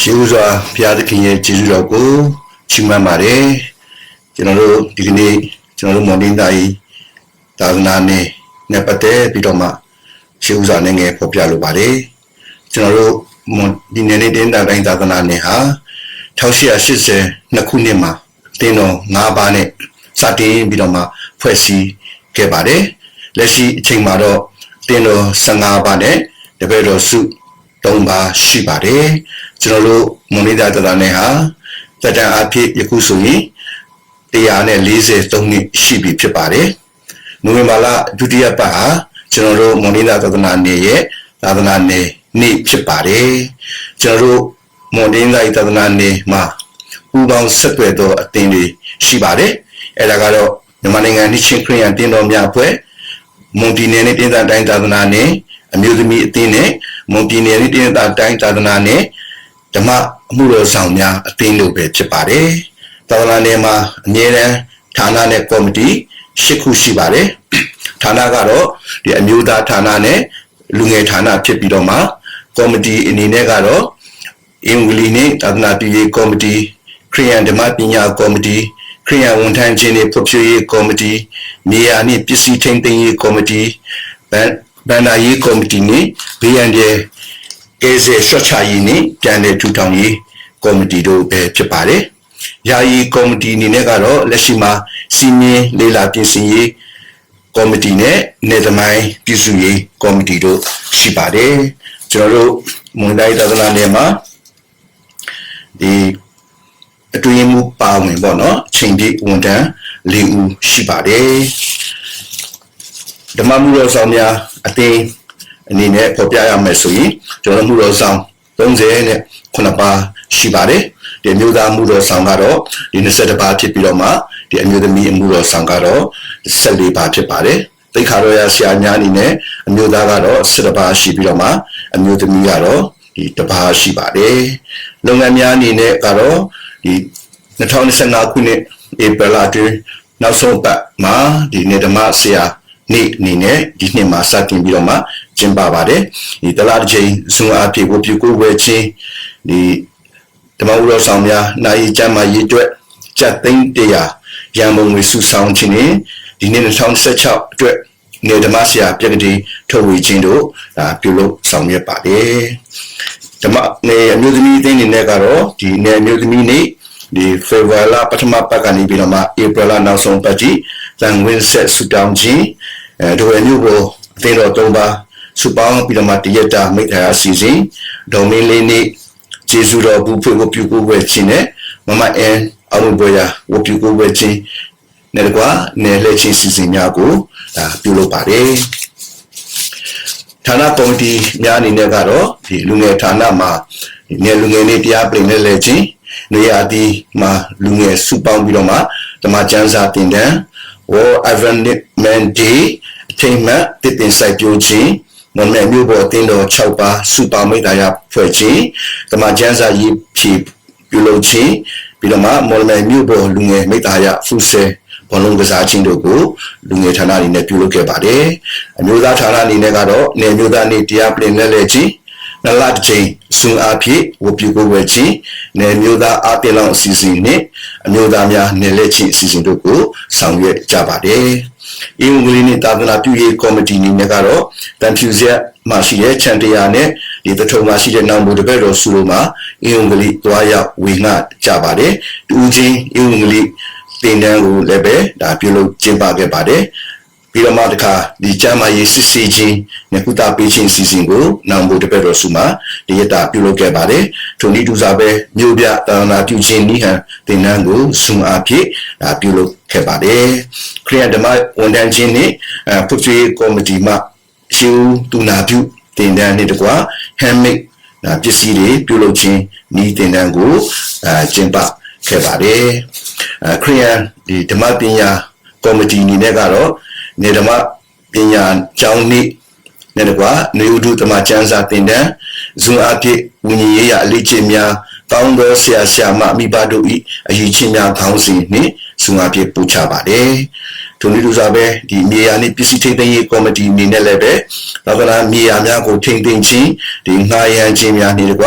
ရှိဦးစွာဘုရားသခင်ရဲ့ကျေးဇူးတော်ကိုချီးမွမ်းပါတယ်ကျွန်တော်တို့ဒီကနေ့ကျွန်တော်တို့မော်နင်းသားကြီးသာသနာနဲ့နဲ့ပတ်သက်ပြီးတော့မှရှိဦးစွာနဲ့ငယ်ဖော်ပြလိုပါတယ်ကျွန်တော်တို့မွန်ဒီနေ့နေ့တင်းတာတိုင်းသာသနာနဲ့ဟာ1880နှစ်ခုနှစ်မှာတင်းတော်၅ပါးနဲ့စတင်ပြီးတော့မှဖွဲ့စည်းခဲ့ပါတယ်လက်ရှိအချိန်မှာတော့တင်းတော်15ပါးနဲ့တပည့်တော်စု၃ပါးရှိပါတယ် ကျွန်တော်တို့မွန်လေးသားတသားနဲ့ဟာတက်တန်အဖြစ်ယခုဆိုရင်143နှစ်ရှိပြီဖြစ်ပါတယ်နိုဝင်ဘာလဒုတိယပတ်ဟာကျွန်တော်တို့မွန်လေးသားသဒနာနေရဲ့သာသနာနေနေ့ဖြစ်ပါတယ်ကျွန်တော်တို့မွန်လေးသားသဒနာနေမှာပူပေါင်းဆက်သွယ်သောအသင်းတွေရှိပါတယ်အဲ့ဒါကတော့မြန်မာနိုင်ငံနှိချင်းခရီးယန်တင်းတော်များအဖွဲ့မွန်ပြည်နယ်နဲ့ပြည်သားတိုင်းသာသနာနဲ့အမျိုးသမီးအသင်းနဲ့မွန်ပြည်နယ်နဲ့ပြည်သားတိုင်းသာသနာနဲ့ ဓမ္မအမှုတော်ဆောင်များအသင်းတို့ပဲဖြစ်ပါတယ်။သာသနာနယ်မှာအမြဲတမ်းဌာနနဲ့ကော်မတီ၈ခုရှိပါတယ်။ဌာနကတော့ဒီအမျိုးသားဌာနနဲ့လူငယ်ဌာနဖြစ်ပြီးတော့မှကော်မတီအနေနဲ့ကတော့အင်္ဂလိပ်နဲ့သာသနာပြည်ရေးကော်မတီခရိယန်ဓမ္မပညာကော်မတီခရိယန်ဝန်ထမ်းချင်းတွေဖွံ့ဖြိုးရေးကော်မတီနေရာနှင့်ပစ္စည်းထိန်းသိမ်းရေးကော်မတီဗန်ဗန္ဒာရေးကော်မတီနဲ့ဘေးရန်တဲ့ ကဲဆယ်ဆွတ်ချရေးနဲ့ပြန်လည်ထူထောင်ရေးကော်မတီတို့ပဲဖြစ်ပါတယ်။ယာယီကော်မတီအနေနဲ့ကတော့လက်ရှိမှာစီမင်းလေးလာပြင်ဆင်ရေးကော်မတီနဲ့နေသမိုင်းပြည်စုရေးကော်မတီတို့ရှိပါတယ်။ကျွန်တော်တို့မွန်တိုင်းသာသနာနယ်မှာဒီအတွင်းမှုပါဝင်ပေါ့နော်ချိန်ပြည့်ဝန်တန်း၄ဦးရှိပါတယ်ဓမ္မမှုတော်ဆောင်များအသိ အနေနဲ့ဖော်ပြရမယ်ဆိုရင်ကျွန်တော်မှုတော်ဆောင်30နဲ့9ပါးရှိပါတယ်ဒီအမျိုးသားမှုတော်ဆောင်ကတော့ဒီ21ပါးဖြစ်ပြီးတော့မှဒီအမျိုးသမီးမှုတော်ဆောင်ကတော့14ပါးဖြစ်ပါတယ်သိခါတော်ရဆရာများအနေနဲ့အမျိုးသားကတော့17ပါးရှိပြီးတော့မှအမျိုးသမီးကတော့ဒီတပါးရှိပါတယ်လုပ်ငန်းများအနေနဲ့ကတော့ဒီ2025ခုနှစ်ဧပြီလအတွင်းနောက်ဆုံးပတ်မှာဒီနေဓမ္မဆရာနေ့အနေနဲ့ဒီနှစ်မှာစတင်ပြီးတော့မှ ကျင်းပပါတယ်ဒီတလားတစ်ချိန်ဇွန်အဖြစ်ကိုပြုကိုဝဲချင်းဒီဓမ္မဥရောဆောင်များနိုင်ကျမ်းမာရေးအတွက်ကြက်သိန်းတရာရန်ပုံငွေစုဆောင်ခြင်းနဲ့ဒီနေ့2016အတွက်နေဓမ္မဆရာပြက်ကတိထုတ်ဝေခြင်းတို့ဒါပြုလုပ်ဆောင်ရွက်ပါတယ်ဓမ္မနေအမျိုးသမီးအသင်းအနေနဲ့ကတော့ဒီနေအမျိုးသမီးနေ့ဒီဖေဗလာပထမပတ်ကနေပြီးတော့မှဧပြီလနောက်ဆုံးပတ်ကြီးတန်ဝင်းဆက်ဆူတောင်းခြင်းအဲဒိုရမျိုးကိုအသင်းတော်၃ပါး စုပေါင်းပြီးတော့မှတရက်တာမိထားအစီအစဉ်ဒေါ်မင်းလေးနေ့ကျေးဇူးတော်ဘူးဖွင့်ကိုပြုကိုဝဲခြင်းနဲ့မမအန်အမှုပွဲရာဝပြုကိုဝဲခြင်းနဲ့တကွာနယ်လှည့်ခြင်းစီစဉ်များကိုဒါပြုလုပ်ပါတယ်ဌာနကော်မတီများအနေနဲ့ကတော့ဒီလူငယ်ဌာနမှာဒီနယ်လူငယ်လေးတရားပြင်လဲလဲခြင်းနေရာဒီမှာလူငယ်စုပေါင်းပြီးတော့မှဓမ္မကျမ်းစာသင်တန်း War Advancement Day အထိမ်းအမှတ်တည်တင်ဆိုင်ပြိုးခြင်း မွန်မဲမျိုးပေါ်တင်းတော်6ပါးစုပေါင်းမိသားရဖွဲ့ခြင်းဓမ္မကျမ်းစာရေးဖြည့်ပြုလုပ်ခြင်းပြီးတော့မှမော်လမြိုင်မြို့ပေါ်လူငယ်မိသားရဖူဆဲဘောလုံးကစားခြင်းတို့ကိုလူငယ်ဌာနအနေနဲ့ပြုလုပ်ခဲ့ပါတယ်အမျိုးသားဌာနအနေနဲ့ကတော့နေမျိုးသားနေတရားပြင်လဲလဲခြင်း နလတ်ချင်းဆွန်အားဖြင့်ဝပြုကိုဝဲချင်းနယ်မျိုးသားအပြင်လောင်အစီအစဉ်နဲ့အမျိုးသားများနယ်လက်ချင်းအစီအစဉ်တို့ကိုဆောင်ရွက်ကြပါတယ်။အင်္ဂလိပ်နဲ့သာသနာပြုရေးကော်မတီအနေနဲ့ကတော့တန်ဖြူဆက်မှရှိတဲ့ချန်တရာနဲ့ဒီတထုံမှာရှိတဲ့နောင်ဘုတပည့်တော်စုတို့မှာအင်္ဂလိပ်သွားရောက်ဝေငှကြပါတယ်။တူချင်းအင်္ဂလိပ်တင်တန်းကိုလည်းပဲဒါပြုလုပ်ကျင်းပခဲ့ပါတယ်။ ပြီးတော့မှတခါဒီကျမ်းမာရေးစစ်ဆေးခြင်းနဲ့ကုသပေးခြင်းစီစဉ်ကိုနောင်ဘုတပည့်တော်စုမှာဒီရတာပြုလုပ်ခဲ့ပါတယ်။ထိုနည်းတူစွာပဲမြို့ပြတာနာပြုခြင်းနိဟံတင်နန်းကိုစုံအားဖြင့်ဒါပြုလုပ်ခဲ့ပါတယ်။ခရိယဓမ္မဝန်ထမ်းခြင်းနဲ့အဖုချေကော်မတီမှရှင်းတူနာပြုတင်နန်းနဲ့တကွာ handmade ဒါပစ္စည်းတွေပြုလုပ်ခြင်းဤတင်နန်းကိုအဲကျင်းပခဲ့ပါတယ်။အခရိယဒီဓမ္မပညာကော်မတီအနေနဲ့ကတော့ နေဓမ္မပညာကျောင်းနေ့နဲ့တကွာနေဥဒုသမကျမ်းစာသင်တန်းဇွန်အဖြစ်ဝိညာဉ်ရေးရအလေးချိန်များကောင်းသောဆရာဆရာမမိဘတို့၏အရေးချင်းများခေါင်းစဉ်နှင့်ဇွန်အဖြစ်ပူချပါတယ် ထိုနည်းတူစွာပဲဒီမြေယာနှင့်ပစ္စည်းထိန်းသိမ်းရေးကော်မတီအနေနဲ့လည်းပဲသာသနာမြေယာများကိုထိန်းသိမ်းခြင်းဒီငှားရမ်းခြင်းများနှင့်တကွ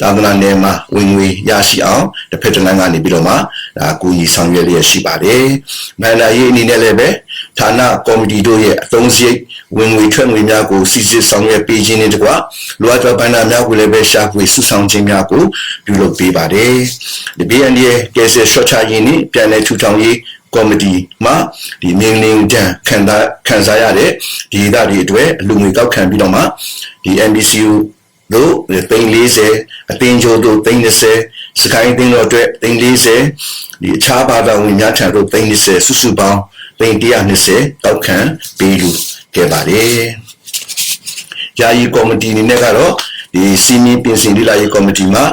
သာသနာနယ်မှာဝင်ငွေရရှိအောင်တစ်ဖက်တစ်လမ်းကနေပြီးတော့မှဒါကူညီဆောင်ရွက်လျက်ရှိပါတယ်။မန္တလာရေးအနေနဲ့လည်းပဲဌာနကော်မတီတို့ရဲ့အသုံးစရိတ်ဝင်ငွေထွက်ငွေများကိုစစ်စစ်ဆောင်ရွက်ပေးခြင်းနဲ့တကွလိုအပ်သောဘဏ္ဍာများကိုလည်းပဲရှာဖွေစုဆောင်ခြင်းများကိုပြုလုပ်ပေးပါတယ်။ဒီ BND ရဲ့ကယ်ဆယ်ရှော့ချခြင်းနှင့်ပြန်လည်ထူထောင်ရေး ကော်မတီမှာဒီမင်းလင်းတန်ခံစားခံစားရတဲ့ဒီဒေသတွေအတွက်အလူငွေကောက်ခံပြီးတော့မှဒီ MBCU တို့340အတင်းကြိုတို့330စကိုင်းတင်းတို့အတွက်340ဒီအခြားဘာသာဝင်များထံတို့330စုစုပေါင်း320တောက်ခံပေးလူခဲ့ပါတယ်။ယာယီကော်မတီအနေနဲ့ကတော့ဒီစီမီပြင်ဆင်လေးလာရေးကော်မတီမှာ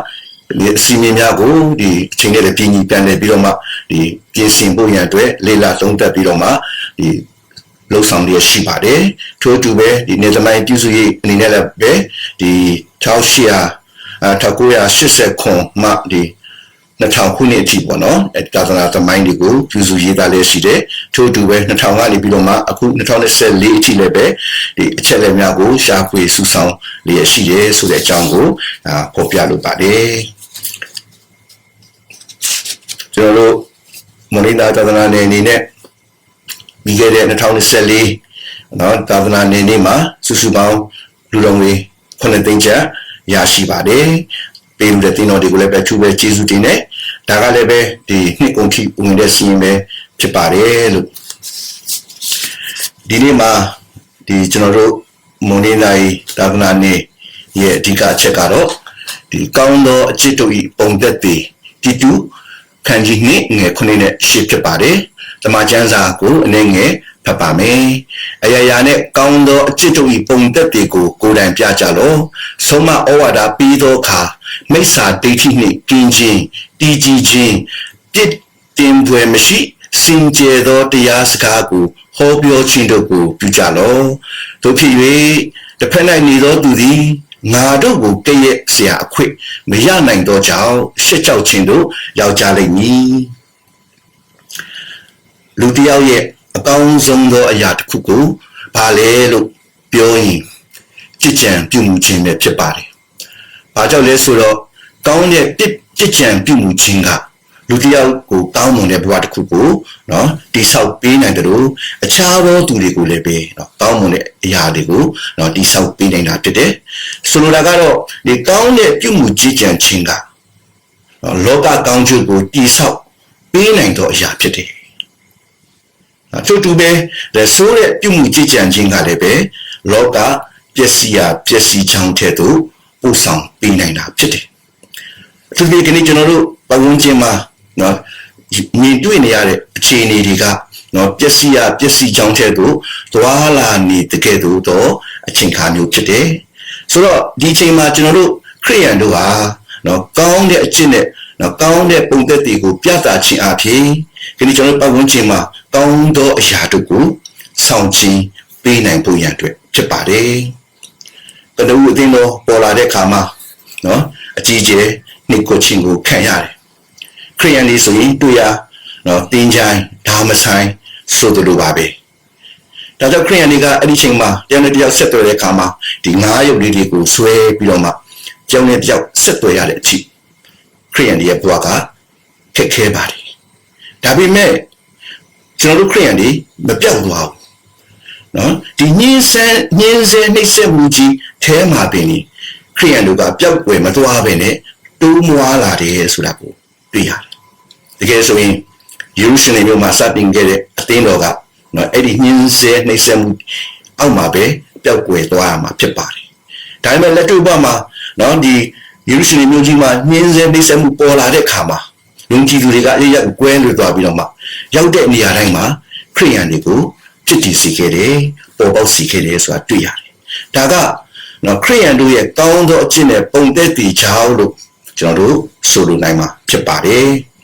ဒီစီမီများကိုဒီအချိန်နဲ့ပြည်ညီပြန်လည်ပြီးတော့မှ ဒီပြင်ဆင်ဖို့ရန်အတွက်လေ့လာသုံးသပ်ပြီးတော့မှဒီလှုပ်ဆောင်ရရှိပါတယ်ထို့အတူပဲဒီနေသမိုင်းပြုစုရေးအနေနဲ့လည်းပဲဒီ1800အဲ1980ခုမှဒီ2000ခုနှစ်အထိပေါ့နော်အဲသာသနာသမိုင်းတွေကိုပြုစုရေးသားလည်းရှိတယ်ထို့အတူပဲ2000ကနေပြီးတော့မှအခု2024အထိလည်းပဲဒီအချက်အလက်များကိုရှာဖွေစုဆောင်လျက်ရှိတယ်ဆိုတဲ့အကြောင်းကိုအာဖော်ပြလိုပါတယ်ကျွန်တော်တို့ မနိဒာသာသနာနယ်အနေနဲ့ပြီးခဲ့တဲ့2024เนาะသာသနာနယ်နေ့မှာစုစုပေါင်းလူတော်ငွေ9သိန်းကျပ်ရရှိပါတယ်ပေးလို့တဲ့တင်တော်တွေကိုလည်းပဲသူပဲကျေးဇူးတင်တယ်ဒါကလည်းပဲဒီနှစ်ကုန်ထိဝင်တဲ့စီရင်ပဲဖြစ်ပါတယ်လို့ဒီနေ့မှာဒီကျွန်တော်တို့မွန်နေနိုင်သာသနာနေ့ရဲ့အဓိကအချက်ကတော့ဒီကောင်းသောအချစ်တို့ဤပုံသက်တည်တီတူ ခန်းကြီးနှစ်ငယ်ခုနှစ်နဲ့ရှေ့ဖြစ်ပါတယ်။တမန်ကျမ်းစာကိုအနေငယ်ဖတ်ပါမယ်။အရာရာနဲ့ကောင်းသောအချစ်တို့ဤပုံသက်တွေကိုကိုယ်တိုင်ပြကြလော့။ဆုံးမဩဝါဒပြီးသောအခါမိစ္ဆာဒိဋ္ဌိနှင့်ကင်းခြင်းတည်ကြည်ခြင်းပြစ်တင်ပွေမရှိစင်ကြယ်သောတရားစကားကိုဟောပြောခြင်းတို့ကိုပြုကြလော့။တို့ဖြစ်၍တစ်ဖက်၌နေသောသူသည် ငါတို့ကိုတည့်ရဲ့ဆရာအခွင့်မရနိုင်တော့ကြောင့်ရှစ်ကြောက်ချင်းတို့ယောက်ျားလိမ့်မည်လူတယောက်ရဲ့အကောင်းဆုံးသောအရာတစ်ခုကိုဘာလဲလို့ပြောရင်ကြည်ကြံပြုမှုခြင်းပဲဖြစ်ပါတယ်။ဘာကြောင့်လဲဆိုတော့ကောင်းတဲ့ကြည်ကြံပြုမှုခြင်းက လူတစ်ယောက်ကိုကောင်းမွန်တဲ့ဘဝတစ်ခုကိုနော်တိဆောက်ပေးနိုင်တယ်လို့အခြားသောသူတွေကိုလည်းပဲနော်ကောင်းမွန်တဲ့အရာတွေကိုနော်တိဆောက်ပေးနိုင်တာဖြစ်တယ်ဆိုလိုတာကတော့ဒီကောင်းတဲ့ပြုမှုကြည်ကြံခြင်းကနော်လောကကောင်းကျိုးကိုတိဆောက်ပေးနိုင်သောအရာဖြစ်တယ်နော်သူတူပဲတဲ့ဆိုးတဲ့ပြုမှုကြည်ကြံခြင်းကလည်းပဲလောကပျက်စီးရာပျက်စီးချောင်းတဲ့သို့ပို့ဆောင်ပေးနိုင်တာဖြစ်တယ်အထူးသဖြင့်ဒီကျွန်တော်တို့ပတ်ဝန်းကျင်မှာ နော်မြင်တွေ့နေရတဲ့အခြေအနေတွေကနော်ပျက်စီးရပျက်စီးကြောင်းတဲ့တို့သွားလာနေတကယ်တော့တော့အချိန်ခါမျိုးဖြစ်တယ်ဆိုတော့ဒီအချိန်မှာကျွန်တော်တို့ခရိယန်တို့ဟာနော်ကောင်းတဲ့အကျင့်နဲ့နော်ကောင်းတဲ့ပုံသက်တွေကိုပြသခြင်းအပြင်ဒီနေ့ကျွန်တော်ပတ်ဝန်းကျင်မှာကောင်းသောအရာတို့ကိုဆောင်ခြင်းပေးနိုင်ဖို့ရန်အတွက်ဖြစ်ပါတယ်။ဘယ်လိုအသင်းတော်ပေါ်လာတဲ့အခါမှာနော်အကြီးကျယ်နှိတ်ကိုချင်းကိုခံရတယ် ခရိယန်လေးဆိုရင်တွေ့ရနော်တင်းချိုင်းဓာမဆိုင်ဆိုလိုပါပဲဒါကြောင့်ခရိယန်တွေကအဲ့ဒီချိန်မှာတယောက်နဲ့တယောက်ဆက်သွယ်တဲ့အခါမှာဒီငါးရုပ်လေးတွေကိုဆွဲပြီးတော့မှကြောင်းနဲ့တယောက်ဆက်သွယ်ရတဲ့အထိခရိယန်တွေရဲ့ဘဝကခက်ခဲပါတယ်ဒါပေမဲ့ကျွန်တော်တို့ခရိယန်တွေမပြောက်သွားဘူးနော်ဒီညင်းဆန်းညင်းဆဲနှိမ့်ဆက်မှုကြီးထဲမှာပင်ခရိယန်တို့ကပျောက်ွယ်မသွားပဲနဲ့တိုးမွားလာတယ်ဆိုတာကိုတွေ့ရတယ် တကယ်ဆိုရင်ယေရုရှလင်မြို့မှာစတင်ခဲ့တဲ့အသင်းတော်ကနော်အဲ့ဒီညှင်းဆဲနှိမ့်ဆက်မှုအောက်မှာပဲပျောက်ကွယ်သွားရမှာဖြစ်ပါတယ်။ဒါပေမဲ့လက်တွေ့ဘဝမှာနော်ဒီယေရုရှလင်မြို့ကြီးမှာညှင်းဆဲနှိမ့်ဆက်မှုပေါ်လာတဲ့အခါမှာယုံကြည်သူတွေကအရရက်ကွဲလွတ်သွားပြီးတော့မှရောက်တဲ့နေရာတိုင်းမှာခရိယန်တွေကိုဖြစ်တည်စေခဲ့တယ်ပေါ်ပေါက်စေခဲ့တယ်ဆိုတာတွေ့ရတယ်။ဒါကနော်ခရိယန်တို့ရဲ့ကောင်းသောအကျင့်နဲ့ပုံသက်တည်ချောင်းလို့ကျွန်တော်တို့ဆိုလိုနိုင်မှာဖြစ်ပါတယ်။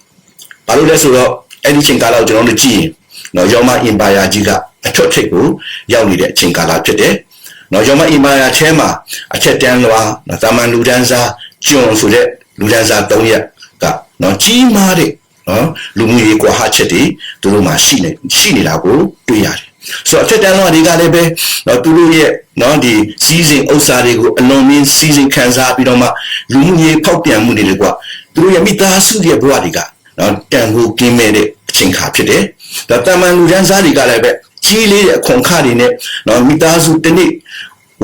ဘာလို့လဲဆိုတော့အဲ့ဒီချိန်ကာလကိုကျွန်တော်တို့ကြည့်ရင်နော်ယောမအင်ပါယာကြီးကအထွတ်ထိပ်ကိုရောက်နေတဲ့အချိန်ကာလဖြစ်တယ်။နော်ယောမအင်ပါယာထဲမှာအချက်တန်းလွားနော်တာမန်လူဒန်းစားကျွန်းဆိုတဲ့လူဒန်းစား၃ရက်ကနော်ကြီးမားတဲ့နော်လူမှုရေးကွာဟချက်တွေသူတို့မှာရှိနေရှိနေတာကိုတွေ့ရတယ်ဆိုတော့အထက်တန်းသောတွေကလည်းပဲနော်သူတို့ရဲ့နော်ဒီစီးစိမ်ဥစ္စာတွေကိုအလွန်မင်းစီးစိမ်ခံစားပြီးတော့မှလူမှုရေးဖောက်ပြန်မှုတွေလေကွာသူတို့ရဲ့မိသားစုရဲ့ဘဝတွေက နော်တန်ဖိုးကင်းမဲ့တဲ့အချိန်ခါဖြစ်တယ်ဒါတမန်လူတန်းစားတွေကလည်းပဲကြီးလေးတဲ့အခွန်ခတွေနဲ့နော်မိသားစုတစ်နေ့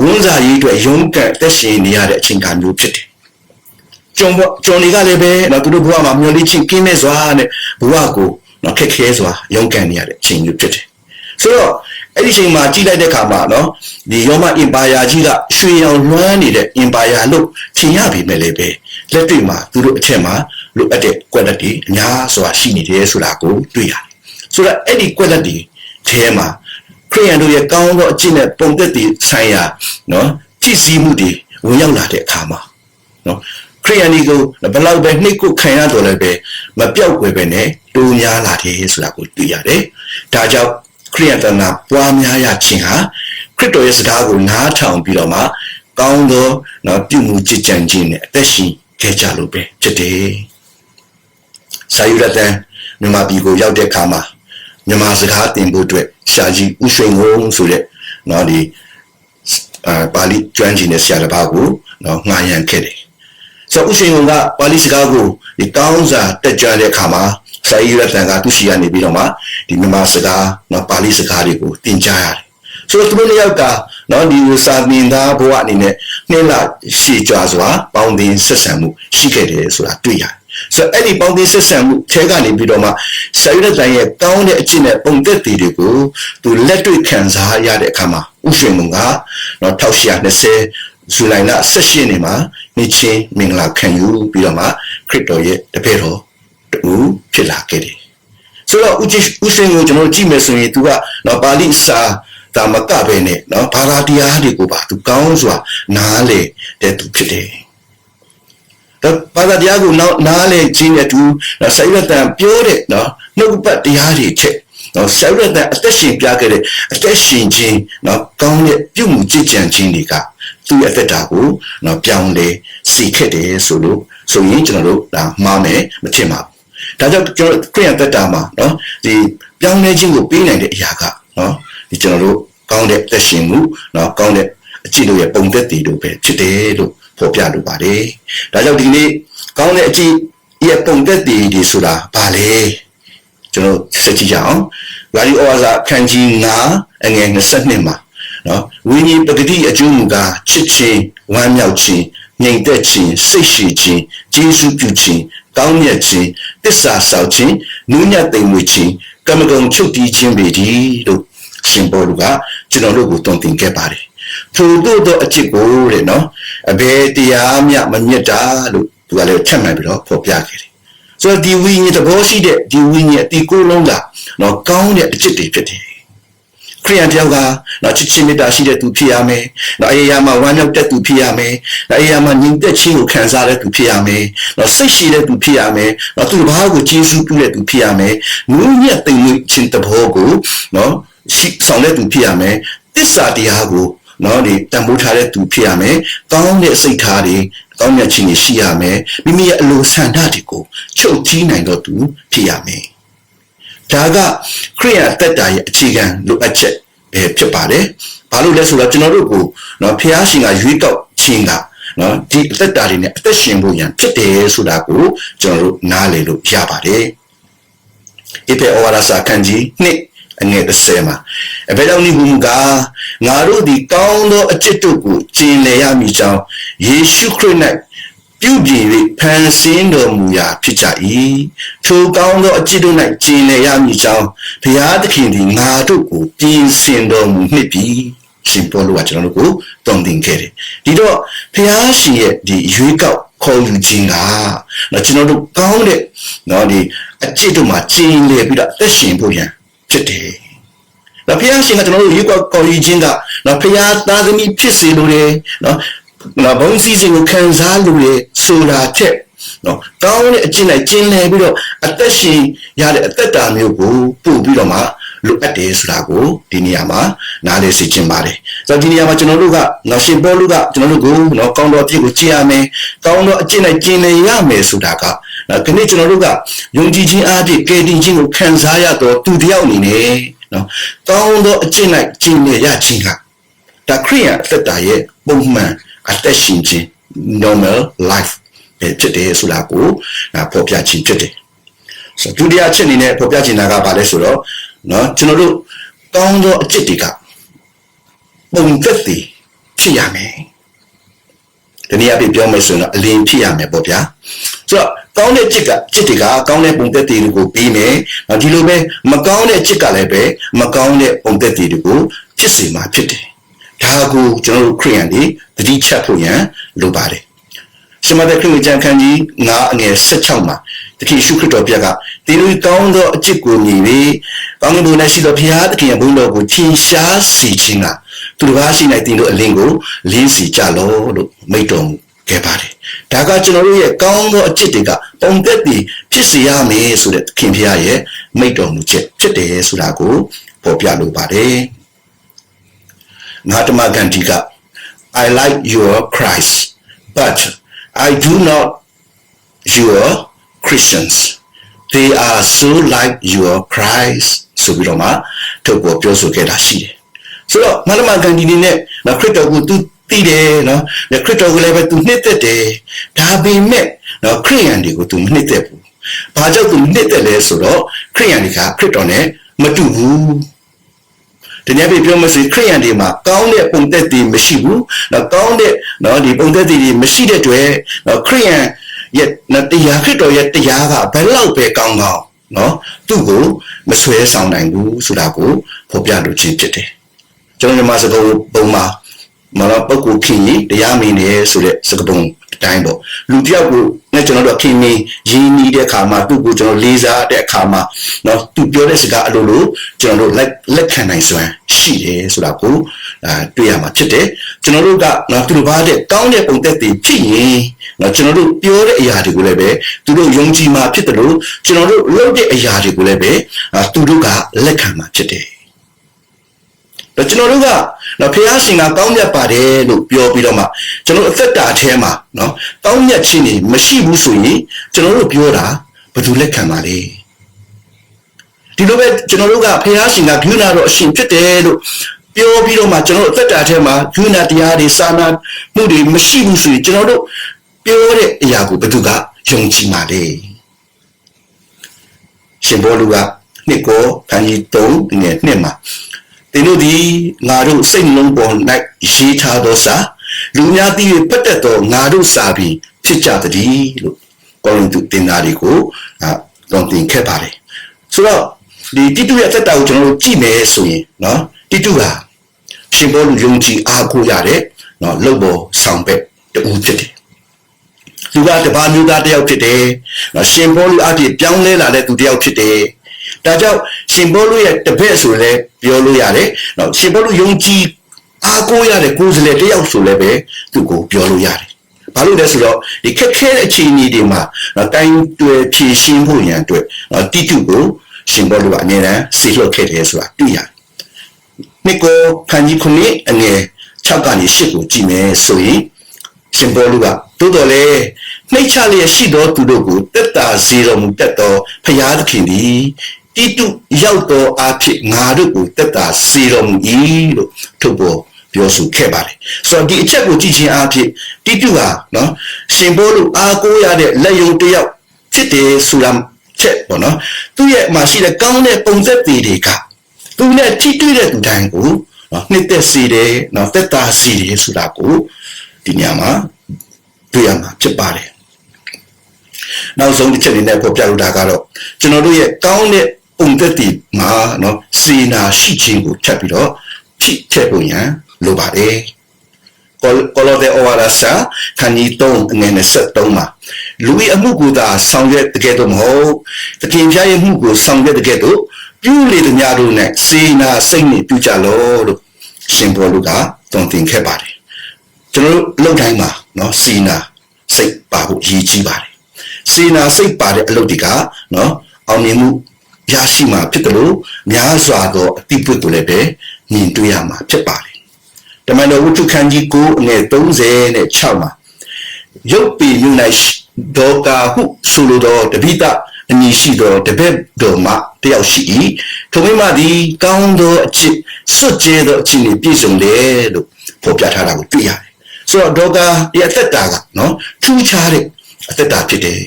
ဝန်စားရေးအတွက်ရုန်းကန်တက်ရှင်နေရတဲ့အချိန်ခါမျိုးဖြစ်တယ်ကျွန်ကျွန်တွေကလည်းပဲနော်သူတို့ဘဝမှာမျောလင့်ချင်းကင်းမဲ့စွာနဲ့ဘဝကိုနော်ခက်ခဲစွာရုန်းကန်နေရတဲ့အချိန်မျိုးဖြစ်တယ်ဆိုတော့အဲ့ဒီချိန်မှာကြည့်လိုက်တဲ့အခါမှာနော်ဒီရောမအင်ပါယာကြီးကရွှေရောင်လွှမ်းနေတဲ့အင်ပါယာလို့ထင်ရပြီမဲ့လည်းပဲလက်တွေ့မှာသူတို့အထက်မှာ လိုအပ်တဲ့ကွက်လက်တွေအများစွာရှိနေတယ်ဆိုတာကိုတွေ့ရတယ်ဆိုတော့အဲ့ဒီကွက်လက်တွေထဲမှာခရိယန်တို့ရဲ့ကောင်းသောအကျင့်နဲ့ပုံသက်တည်ဆိုင်ရာနော်ဖြစ်စည်းမှုတွေဝင်ရောက်လာတဲ့အခါမှာနော်ခရိယန်ဒီကိုဘယ်လောက်ပဲနှိတ်ကိုခံရတော့လည်းပဲမပြောက်ွယ်ပဲနဲ့တိုးများလာတယ်ဆိုတာကိုတွေ့ရတယ်ဒါကြောင့်ခရိယန်တနာပွားများရခြင်းဟာခရစ်တော်ရဲ့စကားကိုနားထောင်ပြီးတော့မှကောင်းသောနော်ပြုမှုจิตကြံခြင်းနဲ့အသက်ရှင်ခဲ့ကြလို့ပဲဖြစ်တယ်။ စာယူရတဲ့မြန်မာပြည်ကိုရောက်တဲ့အခါမှာမြန်မာစကားသင်ဖို့အတွက်ရှာကြီးဥရွှေငုံဆိုတဲ့နော်ဒီအာပါဠိကျွမ်းကျင်တဲ့ဆရာတစ်ပါးကိုနော်ငှားရမ်းခဲ့တယ်။ဆိုတော့ဥရွှေငုံကပါဠိစကားကိုဒီကောင်းစာတက်ကြွတဲ့အခါမှာစာရေးရတဲ့ကသူရှိရနေပြီးတော့မှဒီမြန်မာစကားနော်ပါဠိစကားတွေကိုသင်ကြားရတယ်။ဆိုတော့သူတို့နှစ်ယောက်ကနော်ဒီစာသင်သားဘဝအနေနဲ့နှစ်လရှည်ကြွားစွာပေါင်းသင်ဆက်ဆံမှုရှိခဲ့တယ်ဆိုတာတွေ့ရတယ်။ ဆိုတော့အဲ့ဒီပေါင်းသင်ဆက်ဆံမှုထဲကနေပြီးတော့မှစာရေးတဲ့ရဲ့ကောင်းတဲ့အကျင့်နဲ့ပုံသက်တည်တွေကိုသူလက်တွေ့ခံစားရတဲ့အခါမှာဥရွှေမုံကနော်1820ဇူလိုင်လ18နေ့မှာနေ့ချင်းမင်္ဂလာခံယူပြီးတော့မှခရစ်တော်ရဲ့တပည့်တော်တူဖြစ်လာခဲ့တယ်ဆိုတော့ဥကြီးဥစဉ်ကိုကျွန်တော်ကြည့်မယ်ဆိုရင်သူကနော်ပါဠိစာဒါမကပဲနဲ့နော်ဘာသာတရားတွေကိုပါသူကောင်းစွာနားလေတဲ့သူဖြစ်တယ်တော့ ဘာသာတရားကိုနောက်နားလေခြင်းနဲ့သူနော်စိတ်ရတန်ပြောတဲ့နော်နှုတ်ပတ်တရားတွေချက်နော်စိတ်ရတန်အသက်ရှင်ပြခဲ့တဲ့အသက်ရှင်ခြင်းနော်ကောင်းတဲ့ပြုမှုကြည်ကြံခြင်းတွေကသူ့ရဲ့အသက်တာကိုနော်ပြောင်းလဲစီခက်တယ်ဆိုလို့ဆိုရင်ကျွန်တော်တို့ဒါမှားမယ်မထင်ပါဘူးဒါကြောင့်ကျွန်တော်ခရိယန်သက်တာမှာနော်ဒီပြောင်းလဲခြင်းကိုပေးနိုင်တဲ့အရာကနော်ဒီကျွန်တော်တို့ကောင်းတဲ့သက်ရှင်မှုနော်ကောင်းတဲ့အကြည့်လို့ရပုံသက်တည်လို့ပဲဖြစ်တယ်လို့ ဖော်ပြလိုပါတယ်ဒါကြောင့်ဒီနေ့ကောင်းတဲ့အကြည့်ရဲ့ပုံသက်တည်ဒီဆိုတာဘာလဲကျွန်တော်ဆက်ကြည့်ကြအောင်ဂါရီဩဝါစာအခန်းကြီး9အငယ်22မှာနော်ဝိညာဉ်ပဂတိအကျိုးမူကားချစ်ခြင်းဝမ်းမြောက်ခြင်းငြိမ်သက်ခြင်းစိတ်ရှိခြင်းကျေးဇူးပြုခြင်းကောင်းမြတ်ခြင်းတစ္ဆာဆောက်ခြင်းနူးညံ့သိမ်မွေ့ခြင်းကမ္မဂုဏ်ချုပ်တီးခြင်းပေဒီလို့ရှင်ဘောလူကကျွန်တော်တို့ကိုတုံ့တင်ခဲ့ပါတယ် ထိုတို့သောအချစ်ကိုတဲ့နော်အဘယ်တရားမျှမမြတ်တာလို့သူကလည်းချက်မှန်ပြီးတော့ဖော်ပြခဲ့တယ်ဆိုတော့ဒီဝိညာဉ်သဘောရှိတဲ့ဒီဝိညာဉ်အတီကိုလုံးကနော်ကောင်းတဲ့အချစ်တွေဖြစ်တယ်ခရိယန်တယောက်ကနော်ချစ်ချင်းမေတ္တာရှိတဲ့သူဖြစ်ရမယ်။နော်အေးရမှာဝမ်းမြောက်တဲ့သူဖြစ်ရမယ်။နော်အေးရမှာညီသက်ချင်းကိုခံစားတဲ့သူဖြစ်ရမယ်။နော်စိတ်ရှိတဲ့သူဖြစ်ရမယ်။နော်သူတစ်ပါးကိုကျေးဇူးပြုတဲ့သူဖြစ်ရမယ်။နူးညံ့သိမ်မွေ့ခြင်းတဘောကိုနော်ရှိဆောင်တဲ့သူဖြစ်ရမယ်။တစ္ဆာတရားကို နော်ဒီတန်ဖိုးထားတဲ့သူဖြစ်ရမယ်။ကောင်းတဲ့စိတ်ထားတွေကောင်းမြတ်ခြင်းတွေရှိရမယ်။မိမိရဲ့အလိုဆန္ဒတွေကိုချုပ်တီးနိုင်တော့သူဖြစ်ရမယ်။ဒါကခရိယာတက်တာရဲ့အခြေခံလိုအပ်ချက်ပဲဖြစ်ပါတယ်။ဘာလို့လဲဆိုတော့ကျွန်တော်တို့ကိုနော်ဖျားရှင်ကရွေးကောက်ခြင်းကနော်ဒီအသက်တာတွေနဲ့အသက်ရှင်ဖို့ရန်ဖြစ်တယ်ဆိုတာကိုကျွန်တော်တို့နားလည်လို့ရပါတယ်။ဧပေဩဝါဒစာခန်းကြီးနှစ် အငယ်30မှာအဘယ်ကြောင့်ဒီဘုံကငါတို့ဒီကောင်းသောအကျင့်တို့ကိုကျင့်လည်ရမည်ကြောင်းယေရှုခရစ်၌ပြုပြင်၍ဖန်ဆင်းတော်မူရာဖြစ်ကြ၏ထိုကောင်းသောအကျင့်တို့၌ကျင့်လည်ရမည်ကြောင်းဘုရားသခင်သည်ငါတို့ကိုပြင်ဆင်တော်မူနှစ်ပြီရှင်ပေါ်လို့ကကျွန်တော်တို့ကိုတုံသင်ခဲ့တယ်ဒီတော့ဘုရားရှင်ရဲ့ဒီရွေးကောက်ခေါ်ယူခြင်းကနော်ကျွန်တော်တို့ကောင်းတဲ့နော်ဒီအကျင့်တို့မှာကျင့်လည်ပြီးတော့အသက်ရှင်ဖို့ရန် ဖြစ်တယ်နော်ဘုရားရှင်ကကျွန်တော်တို့ရွေးကောက်ခေါ်ယူခြင်းကနော်ဘုရားသားသမီးဖြစ်စေလိုတယ်နော်နော်ဘုံစည်းစိမ်ကိုခံစားလို့ရဆိုတာချက်နော်ကောင်းတဲ့အကျင့်နဲ့ကျင့်လည်ပြီးတော့အသက်ရှင်ရတဲ့အသက်တာမျိုးကိုပို့ပြီးတော့မှလိုအပ်တယ်ဆိုတာကိုဒီနေရာမှာနားလည်စေချင်ပါတယ်။ဆိုတော့ဒီနေရာမှာကျွန်တော်တို့ကနော်ရှင်ပေါလုကကျွန်တော်တို့ကိုနော်ကောင်းသောအဖြစ်ကိုကျင့်ရမယ်။ကောင်းသောအကျင့်နဲ့ကျင့်လည်ရမယ်ဆိုတာက ခဏကျွန်တော်တို့ကယုံကြည်ခြင်းအားဖြင့်ကယ်တင်ခြင်းကိုခံစားရတော့သူတယောက်အနေနဲ့နော်ကောင်းသောအကျင့်လိုက်ကျင့်ရရခြင်းကဒါခရိယအသက်တာရဲ့ပုံမှန်အသက်ရှင်ခြင်း normal life ပဲဖြစ်တယ်ဆိုတာကိုဖော်ပြခြင်းဖြစ်တယ်ဆိုဒုတိယအချက်အနေနဲ့ဖော်ပြခြင်းတာကဘာလဲဆိုတော့နော်ကျွန်တော်တို့ကောင်းသောအကျင့်တွေကပုံသက်တည်ဖြစ်ရမယ်ဒီနေ့အပြပြောမယ်ဆိုရင်တော့အလင်းဖြစ်ရမယ်ပေါ့ဗျာ ဆိုတော့ကောင်းတဲ့จิตကจิตတွေကကောင်းတဲ့ပုံသက်တည်တွေကိုပြီးမယ်နော်ဒီလိုပဲမကောင်းတဲ့จิตကလည်းပဲမကောင်းတဲ့ပုံသက်တည်တွေကိုဖြစ်စေမှာဖြစ်တယ်ဒါကိုကျွန်တော်တို့ခရိယန်တွေသတိချက်ဖို့ရန်လိုပါတယ်ရှမတဲ့ခရစ်ယာန်ခန်းကြီး9အငယ်16မှာတခင်ရှုခရစ်တော်ပြကဒီလိုကောင်းသောအကျင့်ကိုမြည်ပြီးကောင်းကင်ဘုံ၌ရှိသောဘုရားသခင်ရဲ့ဘုန်းတော်ကိုထင်ရှားစေခြင်းကသူတစ်ပါးရှိ၌တင်တို့အလင်းကိုလင်းစီကြလောလို့မိတ်တော်မူခဲ့ပါတယ် ဒါကကျွန်တော်တို့ရဲ့ကောင်းသောအကျင့်တွေကပုံသက်တည်ဖြစ်စေရမယ်ဆိုတဲ့သခင်ဘုရားရဲ့မိတ်တော်မူချက်ဖြစ်တယ်ဆိုတာကိုပေါ်ပြလိုပါတယ်ငါတမကန်တီက I like your Christ but I do not your Christians they are so like your Christ ဆိုပြီးတော့မှထုတ်ပေါ်ပြောဆိုခဲ့တာရှိတယ်ဆိုတော့မလမကန်ဒီနေနဲ့နော်ခရစ်တော်ကိုသူ သိတယ်နော်ခရစ်တော်ကိုလည်းပဲသူနှစ်သက်တယ်ဒါပေမဲ့နော်ခရိယန်တွေကိုသူမနှစ်သက်ဘူးဘာကြောင့်သူနှစ်သက်လဲဆိုတော့ခရိယန်တွေကခရစ်တော်နဲ့မတူဘူးဒီနေ့ပြောမစီခရိယန်တွေမှာကောင်းတဲ့ပုံသက်တွေမရှိဘူး။နော်ကောင်းတဲ့နော်ဒီပုံသက်တွေမရှိတဲ့တွေ့နော်ခရိယန်ရဲ့နော်တရားခရစ်တော်ရဲ့တရားကဘယ်လောက်ပဲကောင်းကောင်းနော်သူ့ကိုမဆွဲဆောင်နိုင်ဘူးဆိုတာကိုဖော်ပြလိုခြင်းဖြစ်တယ်။ကျွန်တော်ညီမစကားပုံမှာ မနော်ပုဂ္ဂိုလ်ခင်ကြီးတရားမင်းနေဆိုတဲ့စကားပုံအတိုင်းပေါ့လူတယောက်ကိုနဲ့ကျွန်တော်တို့ခင်မင်းရင်းနှီးတဲ့အခါမှာသူ့ကိုကျွန်တော်လေးစားတဲ့အခါမှာနော်သူပြောတဲ့စကားအလိုလိုကျွန်တော်တို့လက်လက်ခံနိုင်စွမ်းရှိတယ်ဆိုတာကိုအာတွေ့ရမှာဖြစ်တယ်ကျွန်တော်တို့ကနော်သူတို့ဘာတဲ့ကောင်းတဲ့ပုံသက်တွေဖြစ်ရင်နော်ကျွန်တော်တို့ပြောတဲ့အရာတွေကိုလည်းပဲသူတို့ယုံကြည်မှာဖြစ်တယ်လို့ကျွန်တော်တို့လုပ်တဲ့အရာတွေကိုလည်းပဲသူတို့ကလက်ခံမှာဖြစ်တယ်တော့ကျွန်တော်တို့က နော်ဖះရှင်ကကောင်းမြတ်ပါတယ်လို့ပြောပြီးတော့မှကျွန်တော်အသက်တာအထဲမှာနော်ကောင်းမြတ်ခြင်းနေမရှိဘူးဆိုရင်ကျွန်တော်တို့ပြောတာဘယ်သူလက်ခံပါလဲဒီလိုပဲကျွန်တော်တို့ကဖះရှင်ကဂုဏတော်အရှင်ဖြစ်တယ်လို့ပြောပြီးတော့မှကျွန်တော်တို့အသက်တာအထဲမှာဂုဏတရားတွေစာနာမှုတွေမရှိဘူးဆိုရင်ကျွန်တော်တို့ပြောတဲ့အရာကိုဘယ်သူကယုံကြည်မှာလဲရှင်ဘောလူကနှစ်ကိုခန်းကြီး3ငွေ2မှာ သင်တို့သည်ငါတို့စိတ်နှလုံးပေါ်၌ရေးထားသောစာလူများသိ၍ပတ်သက်သောငါတို့စာပြီးဖြစ်ကြသည်လို့ကောရိန္သုတင်သားတွေကိုအာတော်တင်ခဲ့ပါတယ်ဆိုတော့ဒီတိတုရဲ့သက်တာကိုကျွန်တော်တို့ကြည့်မယ်ဆိုရင်နော်တိတုဟာရှင်ဘောလူယုံကြည်အားကိုးရတဲ့နော်လုံပေါ်ဆောင်ဘက်တူဖြစ်တယ်သူကတပါးမျိုးသားတယောက်ဖြစ်တယ်နော်ရှင်ဘောလူအပြည့်ပြောင်းလဲလာတဲ့သူတယောက်ဖြစ်တယ်ဒါကြောင့်ရှင်ဘောလူရဲ့တပည့်ဆိုလည်း ပြောလို့ရတယ်။နော်ရှင်ဘောလူယုံကြည်အားကိုးရတဲ့ကိုယ်စလဲတယောက်ဆိုလည်းပဲသူ့ကိုပြောလို့ရတယ်။ဘာလို့လဲဆိုတော့ဒီခက်ခဲတဲ့အခြေအနေတွေမှာနော်တိုင်းတွယ်ဖြည့်ရှင်းဖို့ရန်အတွက်နော်တိတုကိုရှင်ဘောလူကအမြဲတမ်းဆေးလျော့ခဲ့တယ်ဆိုတာတွေ့ရတယ်။မိကိုခန်းကြီးခုနှစ်အငယ်6ကနေ8ကိုကြည့်မယ်ဆိုရင်ရှင်ဘောလူကတိုးတော်လေနှိမ့်ချလျက်ရှိသောသူတို့ကိုတက်တာစီတော်မူတတ်သောဖရာသခင်သည် တိတုရောက်သောအဖြစ်ငါတို့ကိုတက်တာစေတော်မူ၏လို့ထုတ်ပေါ်ပြောဆိုခဲ့ပါတယ်ဆိုတော့ဒီအချက်ကိုကြည့်ခြင်းအဖြစ်တိတုဟာနော်ရှင်ဘောလို့အားကိုးရတဲ့လက်ယုံတစ်ယောက်ဖြစ်တယ်ဆိုတာချက်ပေါ့နော်သူ့ရဲ့မှာရှိတဲ့ကောင်းတဲ့ပုံသက်တွေတွေကသူနဲ့ထိတွေ့တဲ့သူတိုင်းကိုနော်နှစ်သက်စေတယ်နော်တက်တာစေတယ်ဆိုတာကိုဒီညမှာတွေ့ရမှာဖြစ်ပါတယ်နောက်ဆုံးတစ်ချက်အနေနဲ့ပေါ်ပြလို့တာကတော့ကျွန်တော်တို့ရဲ့ကောင်းတဲ့ ပုံသက်တည်မှာနော်စေနာရှိခြင်းကိုထပ်ပြီးတော့ဖြစ်ချက်ဖို့ရန်လိုပါတယ်ကောလောတဲ့ဩဝါဒစာခန်းကြီး3အငယ်23မှာလူ၏အမှုကိုသာဆောင်ရွက်တကယ်တော့မဟုတ်တခင်ပြရဲ့မှုကိုဆောင်ရွက်တကယ်တော့ပြုလေသည်များတို့နဲ့စေနာစိတ်နဲ့ပြုကြလို့လို့ရှင်ဘောလူကတုံ့တင်ခဲ့ပါတယ်ကျွန်တော်တို့လုံတိုင်းမှာနော်စေနာစိတ်ပါဖို့ရည်ကြီးပါတယ်စေနာစိတ်ပါတဲ့အလုပ်တွေကနော်အောင်မြင်မှု ရရှိမှာဖြစ်တယ်လို့များစွာသောအတိအပွင့်ကိုလည်းပဲမြင်တွေ့ရမှာဖြစ်ပါတယ်။တမန်တော်ဝတ္ထုခန်းကြီး9အငယ်30နဲ့6မှာရုပ်ပေမြို့၌ဒေါကာဟုဆိုလိုသောတပိတအမည်ရှိသောတပည့်တော်မှတယောက်ရှိ၏ထိုမိမသည်ကောင်းသောအချစ်စွတ်ကျဲသောအချစ်နှင့်ပြည့်စုံတယ်လို့ဖော်ပြထားတာကိုတွေ့ရတယ်ဆိုတော့ဒေါကာရဲ့အသက်တာကနော်ထူးခြားတဲ့အသက်တာဖြစ်တယ်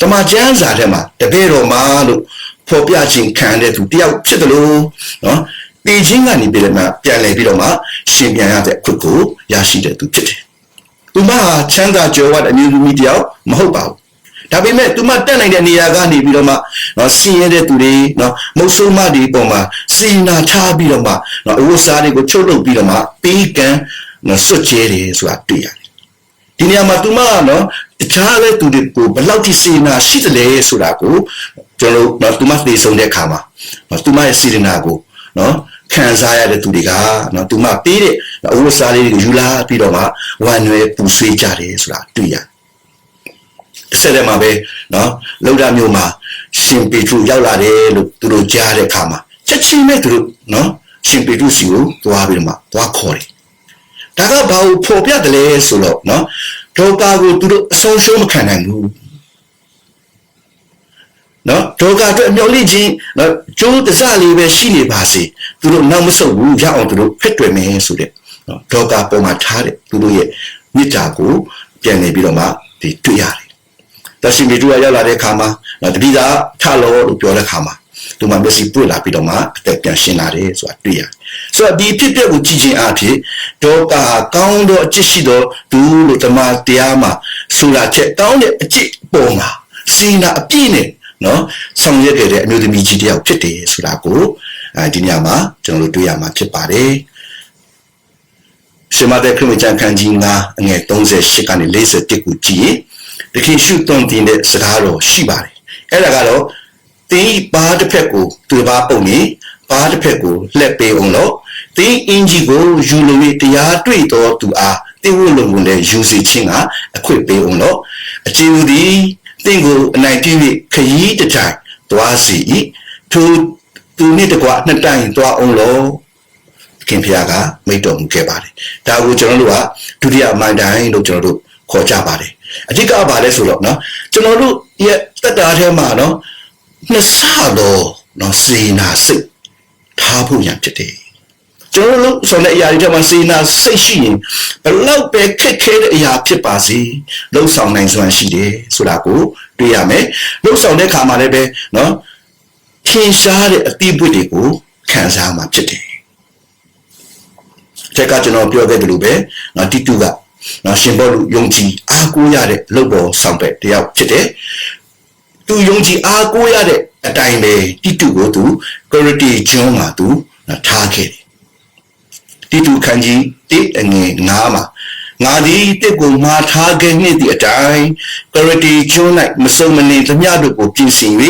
တမန်ကျမ်းစာထဲမှာတပည့်တော်မှလို့ဖော်ပြခြင်းခံတဲ့သူတယောက်ဖြစ်တယ်လို့နော်ပေချင်းကနေပြည်မှပြန်လည်ပြီးတော့မှရှင်ပြန်ရတဲ့အခွင့်ကိုရရှိတဲ့သူဖြစ်တယ်။သူမဟာချမ်းသာကြွယ်ဝတဲ့အမျိုးသမီးတယောက်မဟုတ်ပါဘူး။ဒါပေမဲ့သူမတက်နိုင်တဲ့နေရာကနေပြီးတော့မှနော်စီရင်တဲ့သူတွေနော်မုတ်ဆိုးမတွေပုံမှာစီနာထားပြီးတော့မှနော်အဝတ်စားတွေကိုချုပ်လုပ်ပြီးတော့မှပေးကမ်းနော်စွတ်ကျဲတယ်ဆိုတာတွေ့ရတယ်။ ဒီနေရာမှာသူမကနော်တခြားတဲ့သူတွေကိုဘယ်လောက်ထိစီနာရှိတယ်လဲဆိုတာကိုကျွန်တော်တို့နော်သူမသိဆုံးတဲ့အခါမှာနော်သူမရဲ့စီနာကိုနော်ခံစားရတဲ့သူတွေကနော်သူမပေးတဲ့အဝတ်စားလေးတွေကိုယူလာပြီးတော့မှဝမ်းရွယ်ပူဆွေးကြတယ်ဆိုတာတွေ့ရတယ်။ဆက်တယ်မှာပဲနော်လောက်တာမျိုးမှာရှင်ပေထရုရောက်လာတယ်လို့သူတို့ကြားတဲ့အခါမှာချက်ချင်းပဲသူတို့နော်ရှင်ပေထရုစီကိုသွားပြီးတော့မှသွားခေါ်တယ်။ ဒါကဘာကိုဖော်ပြတယ်လဲဆိုတော့နော်ဒေါကာကိုသူတို့အဆုံးရှုံးမခံနိုင်ဘူး။နော်ဒေါကာအတွက်အမျော်လင့်ခြင်းနော်ကျိုးတစလေးပဲရှိနေပါစေသူတို့နောက်မဆုတ်ဘူးရအောင်သူတို့ဖက်တွယ်မယ်ဆိုတဲ့နော်ဒေါကာပေါ်မှာထားတဲ့သူတို့ရဲ့မြစ်တာကိုပြန်နေပြီးတော့မှဒီတွေ့ရတယ်။တရှိမီတူရောက်လာတဲ့အခါမှာနော်တပိသာထလောလို့ပြောတဲ့အခါမှာ သူမှမျက်စိပွင့်လာပြီးတော့မှအသက်ပြန်ရှင်းလာတယ်ဆိုတာတွေ့ရတယ်။ဆိုတော့ဒီဖြစ်ပျက်ကိုကြည့်ခြင်းအဖြစ်ဒေါကာကောင်းသောအချစ်ရှိသောသူလို့တမန်တရားမှာဆိုတာချက်ကောင်းတဲ့အချစ်ပေါ်မှာစီနာအပြည့်နဲ့နော်ဆောင်ရွက်ခဲ့တဲ့အမျိုးသမီးကြီးတယောက်ဖြစ်တယ်ဆိုတာကိုအဲဒီညမှာကျွန်တော်တို့တွေ့ရမှာဖြစ်ပါတယ်ရှမတဲ့ခရစ်ယာန်ခန်းကြီး9အငယ်38ကနေ41ကိုကြည့်ရင်တခင်ရှုသွန်တင်တဲ့စကားတော်ရှိပါတယ်အဲ့ဒါကတော့ တင်းပါတစ်ဖက်ကိုသူတစ်ပါးပုံနေပါတစ်ဖက်ကိုလှက်ပေးအောင်လို့တင်းအင်ဂျီကိုယူလို့တရားတွေ့တော်သူအားတင်းဝလုံးကိုလည်းယူစီခြင်းကအခွင့်ပေးအောင်လို့အချင်းသူသည်တင့်ကိုအနိုင်ပြု၍ခရီးတစ်တိုင်းသွားစီ၏ထိုသူနှင့်တကွနှစ်တိုင်သွားအောင်လို့ခင်ဖျားကမိတ်တော်မူခဲ့ပါတယ်ဒါကိုကျွန်တော်တို့ကဒုတိယမိုင်းတိုင်းလို့ကျွန်တော်တို့ခေါ်ကြပါတယ်အဓိကဘာလဲဆိုတော့เนาะကျွန်တော်တို့ရဲ့တက်တာထဲမှာเนาะ နှစ်ဆတော့နော်စေနာစိတ်ထားဖို့ရန်ဖြစ်တယ်ကျွန်တော်တို့ဆိုတဲ့အရာတွေထဲမှာစေနာစိတ်ရှိရင်ဘလောက်ပဲခက်ခဲတဲ့အရာဖြစ်ပါစေလှုပ်ဆောင်နိုင်စွမ်းရှိတယ်ဆိုတာကိုတွေ့ရမယ်လှုပ်ဆောင်တဲ့ခါမှာလည်းပဲနော်ထင်ရှားတဲ့အသီးပွင့်တွေကိုခံစားမှာဖြစ်တယ်ကျက်ကကျွန်တော်ပြောခဲ့တယ်လို့ပဲနော်တီတူကနော်ရှင်ဘောလူယုံကြည်အားကိုးရတဲ့လုပ်ပေါ်ဆောင်ပဲတယောက်ဖြစ်တယ် သူယုံကြည်အားကိုးရတဲ့အတိုင်းပဲတိတုကိုသူ quality ကျွန်းမှာသူထားခဲ့တယ်တိတုခန်းကြီးတိအငယ်ငါးမှာငါသည်တစ်ကိုမှားထားခဲ့နှင့်သည့်အတိုင်းကရတီကျွန်း၌မစုံမလင်သမျှတို့ကိုပြင်ဆင်၍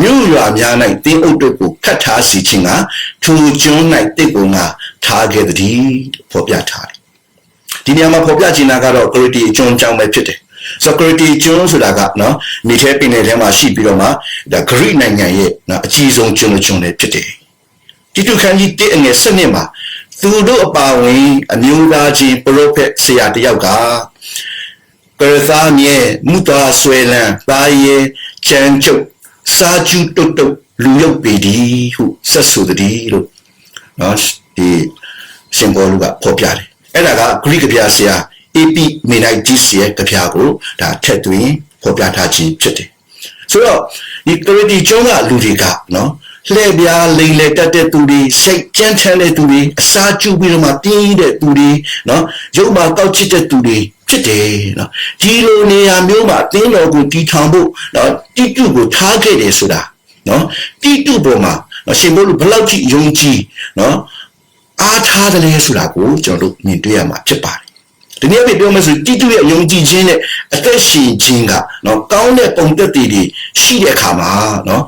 မြို့ရွာများ၌တင်းအုပ်တို့ကိုခတ်ထားစီခြင်းကထိုကျွန်း၌တစ်ကိုငါထားခဲ့သည်ဖော်ပြထားတယ်ဒီနေရာမှာဖော်ပြချင်တာကတော့ကရတီကျွန်းကြောင်းပဲဖြစ်တယ် ဆိုကရတီကျွန်းဆိုတာကနော်မြေထဲပင်လယ်ထဲမှာရှိပြီးတော့မှဒါဂရိနိုင်ငံရဲ့နော်အကြီးဆုံးကျွန်းကျွန်းလည်းဖြစ်တယ်တိတုခန်းကြီးတစ်အငယ်7နှစ်မှာသူတို့အပါဝင်အမျိုးသားချင်းပရိုဖက်ဆရာတယောက်ကကရသာမြေမူတာဆွေလန်ပါယေချန်ချုပ်စာကျူတုတ်တုတ်လူရုပ်ပေဒီဟုဆက်ဆိုသည်လို့နော်ဒီရှင်ဘောလူကဖော်ပြတယ်အဲ့ဒါကဂရိကပြဆရာ AP မေနိုင်ဒီစီရဲ့ကြပြကိုဒါထက်သွင်းဖော်ပြထားခြင်းဖြစ်တယ်ဆိုတော့ဒီကရတီကျုံးကလူတွေကနော်လှည့်ပြားလိမ်လေတက်တဲ့သူတွေစိတ်ကြမ်းထမ်းတဲ့သူတွေအစာကျူပြီးတော့မှတင်းတဲ့သူတွေနော်ရုပ်မှာကောက်ချစ်တဲ့သူတွေဖြစ်တယ်နော်ဒီလိုနေရာမျိုးမှာတင်းတော်ကိုတီထောင်ဖို့နော်တိတုကိုထားခဲ့တယ်ဆိုတာနော်တိတုပေါ်မှာနော်ရှင်ဘုလို့ဘလောက်ကြည့်ယုံကြည်နော်အားထားတယ်လေဆိုတာကိုကျွန်တော်တို့မြင်တွေ့ရမှာဖြစ်ပါတယ် ဒီနေ့ပြပြောမယ်ဆိုတိတုရဲ့ယုံကြည်ခြင်းနဲ့အသက်ရှင်ခြင်းကနော်ကောင်းတဲ့ပုံသက်တွေရှိတဲ့အခါမှာနော်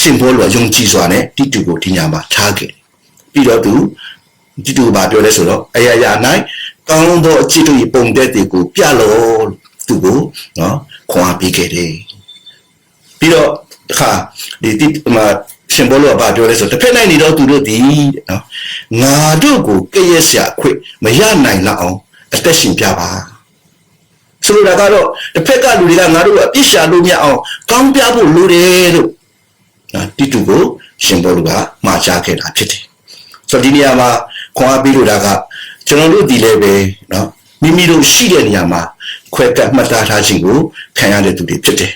ရှင်ဘောလောယုံကြည်စွာနဲ့တိတုကိုဒီညမှာထားခဲ့ပြီးတော့သူတိတုဘာပြောလဲဆိုတော့အရာရာ၌ကောင်းသောအချစ်တို့၏ပုံသက်တွေကိုပြလို့သူကိုနော်ခွန်အားပေးခဲ့တယ်ပြီးတော့ခါဒီတိမှာရှင်ဘောလောကဘာပြောလဲဆိုတစ်ဖက်နိုင်နေတော့သူတို့ဒီနော်ငါတို့ကိုကဲ့ရဲ့ဆရာခွင့်မရနိုင်လောက်အောင် အသက်ရှင်ပြပါဆိုလိုတာကတော့တစ်ဖက်ကလူတွေကငါတို့ကအပြစ်ရှာလို့မရအောင်ကောင်းပြဖို့လိုတယ်လို့နော်တိတုကိုရှင်ဘောလူကမှာချခဲ့တာဖြစ်တယ်ဆိုတော့ဒီနေရာမှာခွန်အားပေးလို့တာကကျွန်တော်တို့ဒီလည်းပဲနော်မိမိတို့ရှိတဲ့နေရာမှာခွဲကပ်မှတ်သားထားခြင်းကိုခံရတဲ့သူတွေဖြစ်တယ်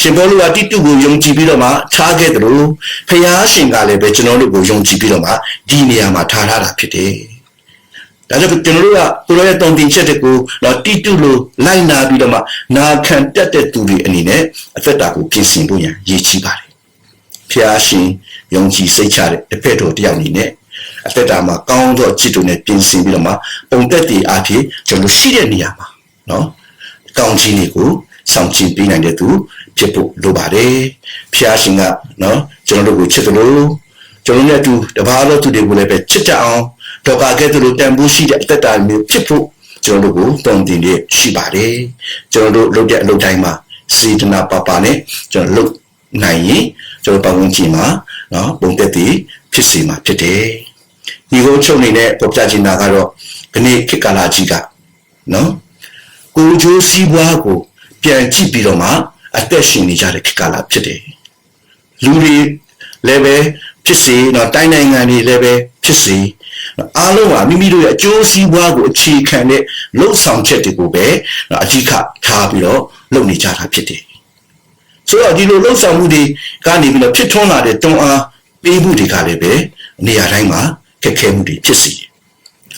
ရှင်ဘောလူကတိတုကိုယုံကြည်ပြီးတော့မှထားခဲ့တယ်လို့ဖျားရှင်ကလည်းပဲကျွန်တော်တို့ကိုယုံကြည်ပြီးတော့မှဒီနေရာမှာထားထားတာဖြစ်တယ် ဒါကြောင့်ကျွန်တော်တို့ကကိုရောရဲ့တုံတင်ချက်တွေကိုတော့တိတုလို့လိုက်နာပြီးတော့မှနာခံတက်တဲ့သူတွေအနေနဲ့အသက်တာကိုပြင်ဆင်ဖို့ရန်ရည်ကြီးပါတယ်ဖျားရှင်ယုံကြည်စိတ်ချတဲ့တစ်ဖက်တော်တယောက်အနေနဲ့အသက်တာမှာကောင်းသောจิตတို့နဲ့ပြင်ဆင်ပြီးတော့မှပုံသက်တည်အားဖြင့်ကျွန်တော်ရှိတဲ့နေရာမှာနော်ကောင်းခြင်းတွေကိုဆောင်ကျင်ပေးနိုင်တဲ့သူဖြစ်ဖို့လိုပါတယ်ဖျားရှင်ကနော်ကျွန်တော်တို့ကိုချစ်တယ်လို့ကျွန်တော်တို့နဲ့အတူတပါးသောသူတွေကိုလည်းပဲချစ်ကြအောင် တော့ကကဲ့သို့လိုတန်ဖိုးရှိတဲ့အသက်တာမျိုးဖြစ်ဖို့ကျွန်တော်တို့ကိုတုံ့တင်ရရှိပါတယ်ကျွန်တော်တို့လုပ်တဲ့အလုပ်တိုင်းမှာစေတနာပါပါနဲ့ကျွန်တော်လုပ်နိုင်ရင်ကျွန်တော်ပတ်ဝန်းကျင်မှာနော်ပုံသက်တည်ဖြစ်စီမှာဖြစ်တယ်ဒီကိုချုပ်နေတဲ့ပေါ်ပြချင်တာကတော့ခဏခေတ်ကာလကြီးကနော်ကိုဂျိုးစီးပွားကိုပြန်ကြည့်ပြီးတော့မှအသက်ရှင်နေကြတဲ့ခေတ်ကာလဖြစ်တယ်လူတွေလည်းပဲဖြစ်စေတော့တိုင်းနိုင်ငံတွေလည်းပဲဖြစ်စေ အားလုံးကမိမိတို့ရဲ့အကျိုးစီးပွားကိုအခြေခံတဲ့လှုပ်ဆောင်ချက်တွေကိုပဲအဓိကထားပြီးတော့လုပ်နေကြတာဖြစ်တယ်ဆိုတော့ဒီလိုလှုပ်ဆောင်မှုတွေကနေပြီးတော့ဖြစ်ထွန်းလာတဲ့တွန်းအားပေးမှုတွေကလည်းပဲနေရာတိုင်းမှာခက်ခဲမှုတွေဖြစ်စေတယ်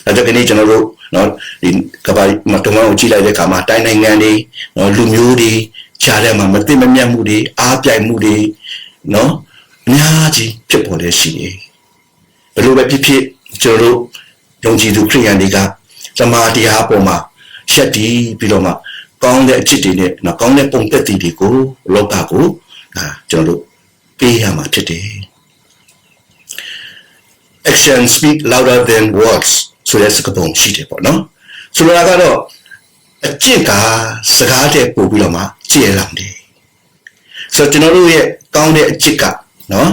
အဲဒါကနေကျွန်တော်တို့နော်ဒီကဘာမတော်မအောင်ကြည့်လိုက်တဲ့အခါမှာတိုင်းနိုင်ငံတွေနော်လူမျိုးတွေခြားတဲ့မှာမသိမမြတ်မှုတွေအားပြိုင်မှုတွေနော်အများကြီးဖြစ်ပေါ်လေရှိတယ်ဘယ်လိုပဲဖြစ်ဖြစ် ကျွန်တော်တို့ယုံကြည်သူခရိယန်တွေကသမာတရားပေါ်မှာရှက်တည်ပြီးတော့မှကောင်းတဲ့အဖြစ်တွေနဲ့နော်ကောင်းတဲ့ပုံသက်တည်တွေကိုလောကကိုအာကျွန်တော်တို့ပေးရမှာဖြစ်တယ် action speak louder than words ဆိုတဲ့စကားပုံရှိတယ်ပေါ့နော်ဆိုလိုတာကတော့အကျင့်ကစကားတဲ့ပို့ပြီးတော့မှကြည်လောင်တယ်ဆိုတော့ကျွန်တော်တို့ရဲ့ကောင်းတဲ့အကျင့်ကနော်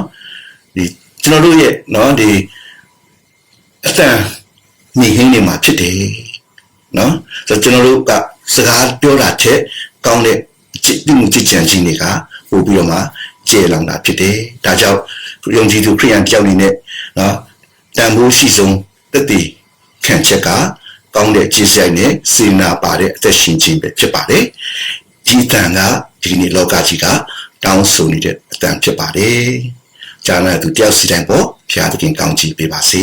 ဒီကျွန်တော်တို့ရဲ့နော်ဒီ အတန်နေဟင်းနေမှာဖြစ်တယ်နော်ဆိုတော့ကျွန်တော်တို့ကစကားပြောတာထက်ကောင်းတဲ့ကြည့်မှုကြည်ကြံခြင်းတွေကပို့ပြီးတော့မှကျေလောင်တာဖြစ်တယ်ဒါကြောင့်ယုံကြည်သူခရိယန်တယောက်အနေနဲ့နော်တန်ဖိုးရှိဆုံးတသိခံချက်ကကောင်းတဲ့ခြေစိုက်နဲ့စေနာပါတဲ့အသက်ရှင်ခြင်းပဲဖြစ်ပါတယ်ဒီတန်ကဒီနေ့လောကကြီးကတောင်းဆိုနေတဲ့အတန်ဖြစ်ပါတယ်ဂျာနာသူတယောက်စီတိုင်းပေါ့ဘုရားသခင်ကောင်းချီးပေးပါစေ